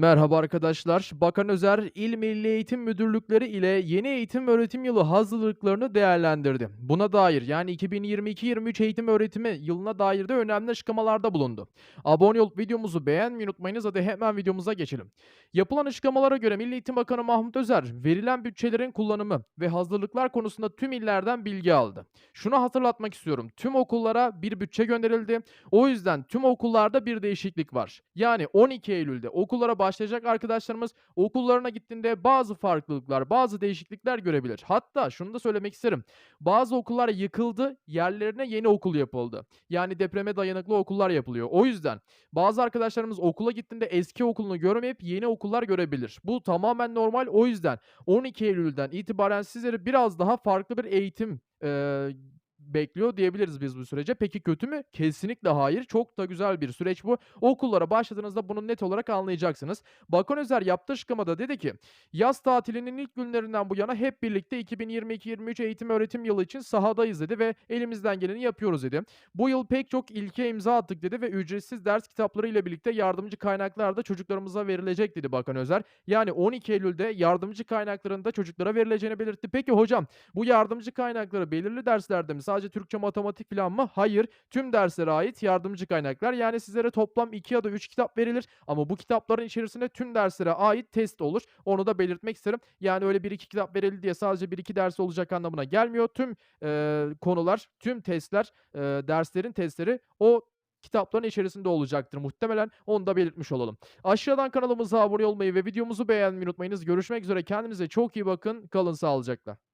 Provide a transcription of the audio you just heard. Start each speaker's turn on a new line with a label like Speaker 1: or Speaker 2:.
Speaker 1: Merhaba arkadaşlar. Bakan Özer, İl Milli Eğitim Müdürlükleri ile yeni eğitim öğretim yılı hazırlıklarını değerlendirdi. Buna dair yani 2022-23 eğitim öğretimi yılına dair de önemli açıklamalarda bulundu. Abone olup videomuzu beğenmeyi unutmayınız. Hadi hemen videomuza geçelim. Yapılan açıklamalara göre Milli Eğitim Bakanı Mahmut Özer, verilen bütçelerin kullanımı ve hazırlıklar konusunda tüm illerden bilgi aldı. Şunu hatırlatmak istiyorum. Tüm okullara bir bütçe gönderildi. O yüzden tüm okullarda bir değişiklik var. Yani 12 Eylül'de okullara başlayacak arkadaşlarımız okullarına gittiğinde bazı farklılıklar, bazı değişiklikler görebilir. Hatta şunu da söylemek isterim. Bazı okullar yıkıldı, yerlerine yeni okul yapıldı. Yani depreme dayanıklı okullar yapılıyor. O yüzden bazı arkadaşlarımız okula gittiğinde eski okulunu görmeyip yeni okullar görebilir. Bu tamamen normal. O yüzden 12 Eylül'den itibaren sizleri biraz daha farklı bir eğitim eee, bekliyor diyebiliriz biz bu sürece. Peki kötü mü? Kesinlikle hayır. Çok da güzel bir süreç bu. Okullara başladığınızda bunu net olarak anlayacaksınız. Bakan Özer yaptığı açıklamada dedi ki yaz tatilinin ilk günlerinden bu yana hep birlikte 2022-23 eğitim öğretim yılı için sahadayız dedi ve elimizden geleni yapıyoruz dedi. Bu yıl pek çok ilke imza attık dedi ve ücretsiz ders kitapları ile birlikte yardımcı kaynaklar da çocuklarımıza verilecek dedi Bakan Özer. Yani 12 Eylül'de yardımcı kaynakların da çocuklara verileceğini belirtti. Peki hocam bu yardımcı kaynakları belirli derslerde mi? Sadece Türkçe, matematik falan mı? Hayır. Tüm derslere ait yardımcı kaynaklar. Yani sizlere toplam 2 ya da 3 kitap verilir ama bu kitapların içerisinde tüm derslere ait test olur. Onu da belirtmek isterim. Yani öyle 1-2 kitap verildi diye sadece 1-2 ders olacak anlamına gelmiyor. Tüm eee, konular, tüm testler, eee, derslerin testleri o kitapların içerisinde olacaktır muhtemelen. Onu da belirtmiş olalım. Aşağıdan kanalımıza abone olmayı ve videomuzu beğenmeyi unutmayınız. Görüşmek üzere. Kendinize çok iyi bakın. Kalın sağlıcakla.